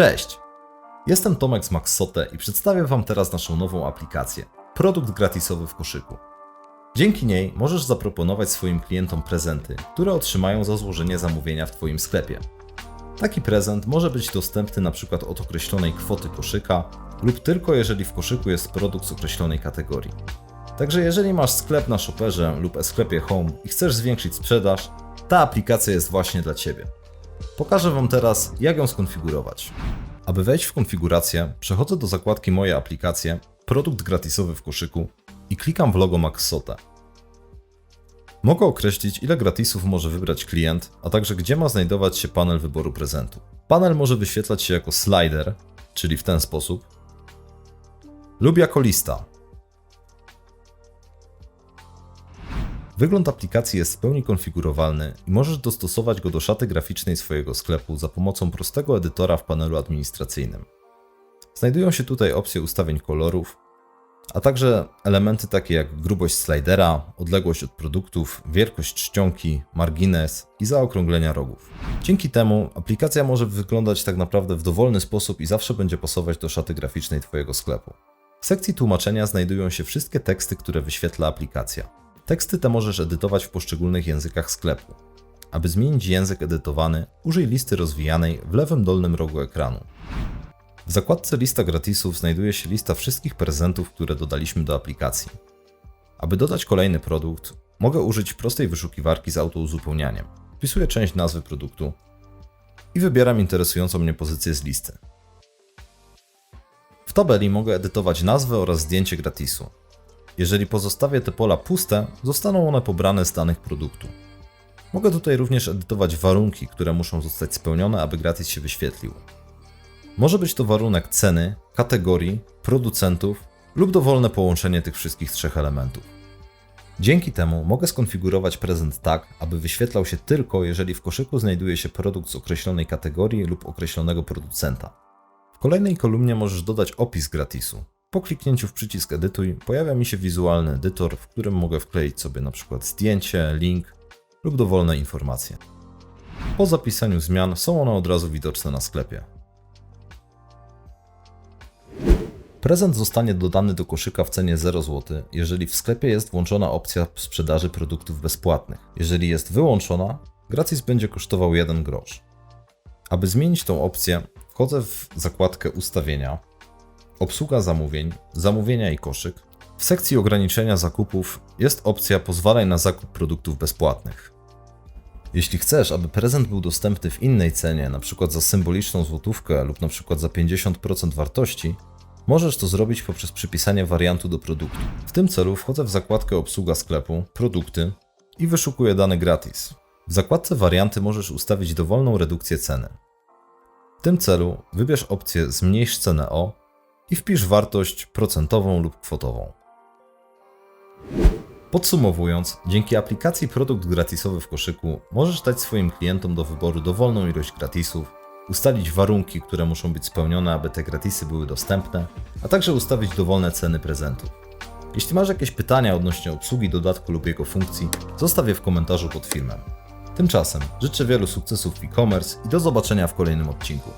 Cześć! Jestem Tomek z Maxote i przedstawię Wam teraz naszą nową aplikację. Produkt gratisowy w koszyku. Dzięki niej możesz zaproponować swoim klientom prezenty, które otrzymają za złożenie zamówienia w Twoim sklepie. Taki prezent może być dostępny np. od określonej kwoty koszyka lub tylko jeżeli w koszyku jest produkt z określonej kategorii. Także jeżeli masz sklep na shopperze lub e-sklepie Home i chcesz zwiększyć sprzedaż, ta aplikacja jest właśnie dla Ciebie. Pokażę Wam teraz, jak ją skonfigurować. Aby wejść w konfigurację, przechodzę do zakładki Moje aplikacje, produkt gratisowy w koszyku i klikam w logo Maxote. Mogę określić, ile gratisów może wybrać klient, a także gdzie ma znajdować się panel wyboru prezentu. Panel może wyświetlać się jako slider, czyli w ten sposób, lub jako lista. Wygląd aplikacji jest w pełni konfigurowalny i możesz dostosować go do szaty graficznej swojego sklepu za pomocą prostego edytora w panelu administracyjnym. Znajdują się tutaj opcje ustawień kolorów, a także elementy takie jak grubość slidera, odległość od produktów, wielkość czcionki, margines i zaokrąglenia rogów. Dzięki temu aplikacja może wyglądać tak naprawdę w dowolny sposób i zawsze będzie pasować do szaty graficznej Twojego sklepu. W sekcji tłumaczenia znajdują się wszystkie teksty, które wyświetla aplikacja. Teksty te możesz edytować w poszczególnych językach sklepu. Aby zmienić język edytowany, użyj listy rozwijanej w lewym dolnym rogu ekranu. W zakładce Lista gratisów znajduje się lista wszystkich prezentów, które dodaliśmy do aplikacji. Aby dodać kolejny produkt, mogę użyć prostej wyszukiwarki z autouzupełnianiem. Wpisuję część nazwy produktu i wybieram interesującą mnie pozycję z listy. W tabeli mogę edytować nazwę oraz zdjęcie gratisu. Jeżeli pozostawię te pola puste, zostaną one pobrane z danych produktu. Mogę tutaj również edytować warunki, które muszą zostać spełnione, aby gratis się wyświetlił. Może być to warunek ceny, kategorii, producentów lub dowolne połączenie tych wszystkich trzech elementów. Dzięki temu mogę skonfigurować prezent tak, aby wyświetlał się tylko jeżeli w koszyku znajduje się produkt z określonej kategorii lub określonego producenta. W kolejnej kolumnie możesz dodać opis gratisu. Po kliknięciu w przycisk edytuj pojawia mi się wizualny edytor, w którym mogę wkleić sobie np. zdjęcie, link lub dowolne informacje. Po zapisaniu zmian są one od razu widoczne na sklepie. Prezent zostanie dodany do koszyka w cenie 0 zł, jeżeli w sklepie jest włączona opcja sprzedaży produktów bezpłatnych. Jeżeli jest wyłączona, gratis będzie kosztował 1 grosz. Aby zmienić tą opcję, wchodzę w zakładkę ustawienia, obsługa zamówień, zamówienia i koszyk. W sekcji ograniczenia zakupów jest opcja pozwalaj na zakup produktów bezpłatnych. Jeśli chcesz, aby prezent był dostępny w innej cenie, np. za symboliczną złotówkę lub np. za 50% wartości, możesz to zrobić poprzez przypisanie wariantu do produktu. W tym celu wchodzę w zakładkę obsługa sklepu, produkty i wyszukuję dane gratis. W zakładce warianty możesz ustawić dowolną redukcję ceny. W tym celu wybierz opcję zmniejsz cenę o i wpisz wartość procentową lub kwotową. Podsumowując, dzięki aplikacji Produkt Gratisowy w koszyku możesz dać swoim klientom do wyboru dowolną ilość gratisów, ustalić warunki, które muszą być spełnione, aby te gratisy były dostępne, a także ustawić dowolne ceny prezentów. Jeśli masz jakieś pytania odnośnie obsługi dodatku lub jego funkcji, zostaw je w komentarzu pod filmem. Tymczasem życzę wielu sukcesów w e-commerce i do zobaczenia w kolejnym odcinku.